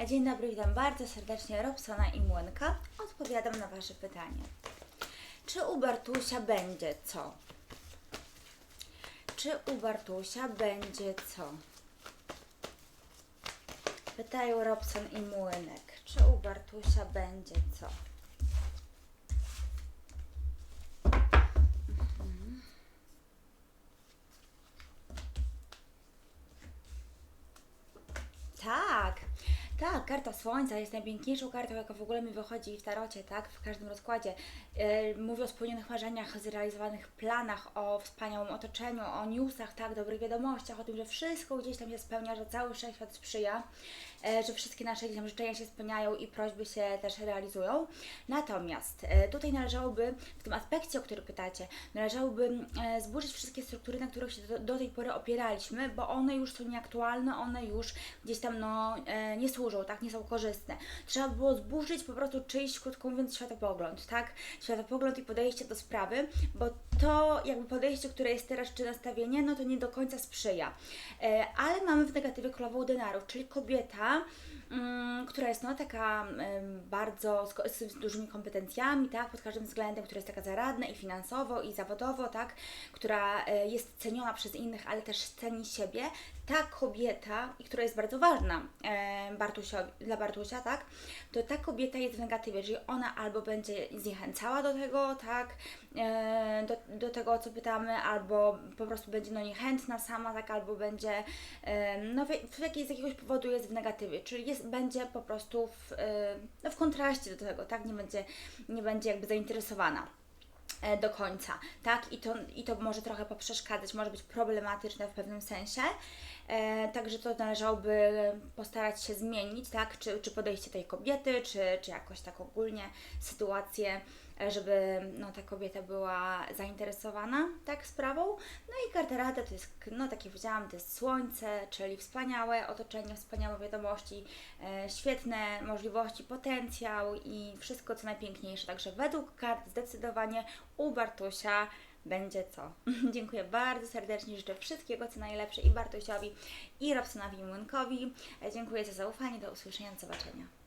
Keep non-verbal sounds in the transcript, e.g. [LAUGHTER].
Dzień dobry, witam bardzo serdecznie Robsona i Młynka. Odpowiadam na Wasze pytanie. Czy u Bartusia będzie co? Czy u Bartusia będzie co? Pytają Robson i Młynek. Czy u Bartusia będzie co? Mhm. Tak, tak, karta Słońca jest najpiękniejszą kartą, jaka w ogóle mi wychodzi w tarocie, tak, w każdym rozkładzie. Yy, mówię o spełnionych marzeniach, zrealizowanych planach, o wspaniałym otoczeniu, o newsach, tak, dobrych wiadomościach, o tym, że wszystko gdzieś tam się spełnia, że cały wszechświat sprzyja, e, że wszystkie nasze tam życzenia się spełniają i prośby się też realizują. Natomiast e, tutaj należałoby, w tym aspekcie, o który pytacie, należałoby e, zburzyć wszystkie struktury, na których się do, do tej pory opieraliśmy, bo one już są nieaktualne, one już gdzieś tam no, e, nie służą, tak, nie są korzystne. Trzeba było zburzyć po prostu czyjś, krótko mówiąc, światopogląd, tak, światopogląd i podejście do sprawy, bo to jakby podejście, które jest teraz, czy nastawienie, no to nie do końca sprzyja. E, ale mamy w negatywie królową denarów, czyli kobieta, mm, która jest no taka bardzo z, z dużymi kompetencjami, tak, pod każdym względem, która jest taka zaradna i finansowo, i zawodowo, tak, która e, jest ceniona przez innych, ale też ceni siebie, ta kobieta, i która jest bardzo ważna e, Dla Bartusia, tak, to ta kobieta jest w negatywie, czyli ona albo będzie zniechęcała do tego, tak, e, do, do tego, o co pytamy, albo po prostu będzie no niechętna sama, tak, albo będzie, e, no w, z jakiegoś powodu jest w negatywie, czyli jest, będzie po prostu w, e, no, w kontraście do tego, tak, nie będzie, nie będzie jakby zainteresowana do końca, tak? I to, I to może trochę poprzeszkadzać, może być problematyczne w pewnym sensie. E, także to należałoby postarać się zmienić, tak? Czy, czy podejście tej kobiety, czy, czy jakoś tak ogólnie sytuację, e, żeby no, ta kobieta była zainteresowana tak sprawą. No i karta rada to jest, no tak jak powiedziałam, to jest słońce, czyli wspaniałe otoczenie, wspaniałe wiadomości, e, świetne możliwości, potencjał i wszystko co najpiękniejsze. Także według kart zdecydowanie u Bartusia będzie co. [LAUGHS] Dziękuję bardzo serdecznie, życzę wszystkiego co najlepsze i Bartusiowi, i Robsonowi Młynkowi. E, Dziękuję za zaufanie, do usłyszenia, do zobaczenia.